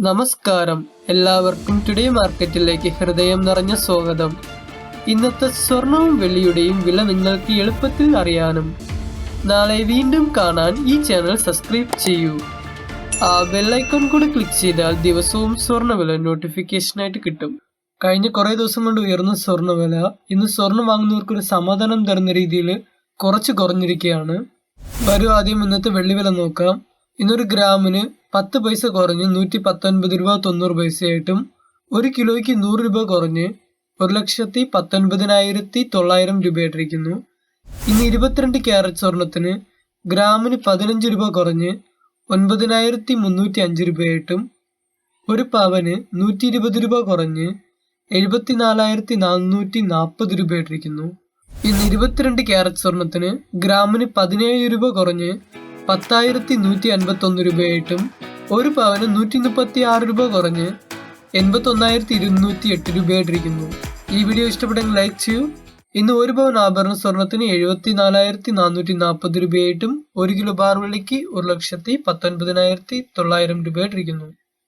നമസ്കാരം. എല്ലാവർക്കും ടുഡേ മാർക്കറ്റിലേക്ക് ഹൃദയം നിറഞ്ഞ സ്വാഗതം. ഇന്നത്തെ സ്വർണവും വെള്ളിയുടെയും വില നിങ്ങൾക്ക് എളുപ്പത്തിൽ അറിയാനും. നാളെ വീണ്ടും കാണാൻ ഈ ചാനൽ സബ്സ്ക്രൈബ് ചെയ്യൂ. ആ ബെല്ലൈക്കൺ കൂടി ക്ലിക്ക് ചെയ്താൽ ദിവസവും സ്വർണവില നോട്ടിഫിക്കേഷനായിട്ട് കിട്ടും. കഴിഞ്ഞ കുറേ ദിവസം കൊണ്ട് ഉയർന്ന സ്വർണവില ഇന്ന് സ്വർണം വാങ്ങുന്നവർക്ക് ഒരു സമാധാനം തരുന്ന രീതിയിൽ കുറച്ച് കുറഞ്ഞിരിക്കുകയാണ്. വരും ആദ്യം ഇന്നത്തെ വെള്ളിവില നോക്കാം. ഇന്നൊരു ഗ്രാമിന് പത്ത് പൈസ കുറഞ്ഞ് നൂറ്റി പത്തൊൻപത് രൂപ തൊണ്ണൂറ് പൈസയായിട്ടും ഒരു കിലോയ്ക്ക് നൂറ് രൂപ കുറഞ്ഞ് ഒരു ലക്ഷത്തി പത്തൊൻപതിനായിരത്തി തൊള്ളായിരം രൂപയായിട്ടിരിക്കുന്നു. ഇന്ന് ഇരുപത്തിരണ്ട് ക്യാരറ്റ് സ്വർണത്തിന് ഗ്രാമിന് പതിനഞ്ച് രൂപ കുറഞ്ഞ് ഒൻപതിനായിരത്തി മുന്നൂറ്റി അഞ്ച് രൂപയായിട്ടും ഒരു പവന് നൂറ്റി ഇരുപത് രൂപ കുറഞ്ഞ് എഴുപത്തിനാലായിരത്തി നാനൂറ്റി നാൽപ്പത് രൂപയായിട്ടിരിക്കുന്നു. ഇന്ന് ഇരുപത്തിരണ്ട് ക്യാരറ്റ് സ്വർണത്തിന് ഗ്രാമിന് പതിനേഴ് രൂപ കുറഞ്ഞ് പത്തായിരത്തി നൂറ്റി അൻപത്തി ഒന്ന് രൂപയായിട്ടും ഒരു പവന് നൂറ്റി മുപ്പത്തി ആറ് രൂപ കുറഞ്ഞ് എൺപത്തി ഒന്നായിരത്തി ഇരുന്നൂറ്റി എട്ട് രൂപയായിട്ടിരിക്കുന്നു. ഈ വീഡിയോ ഇഷ്ടപ്പെട്ടെങ്കിൽ ലൈക്ക് ചെയ്യൂ. ഇന്ന് ഒരു പവൻ ആഭരണ സ്വർണത്തിന് എഴുപത്തി നാലായിരത്തി നാനൂറ്റി നാൽപ്പത് രൂപയായിട്ടും ഒരു കിലോ ബാർ വെള്ളിക്ക് ഒരു ലക്ഷത്തി പത്തൊൻപതിനായിരത്തി തൊള്ളായിരം രൂപയായിട്ടിരിക്കുന്നു.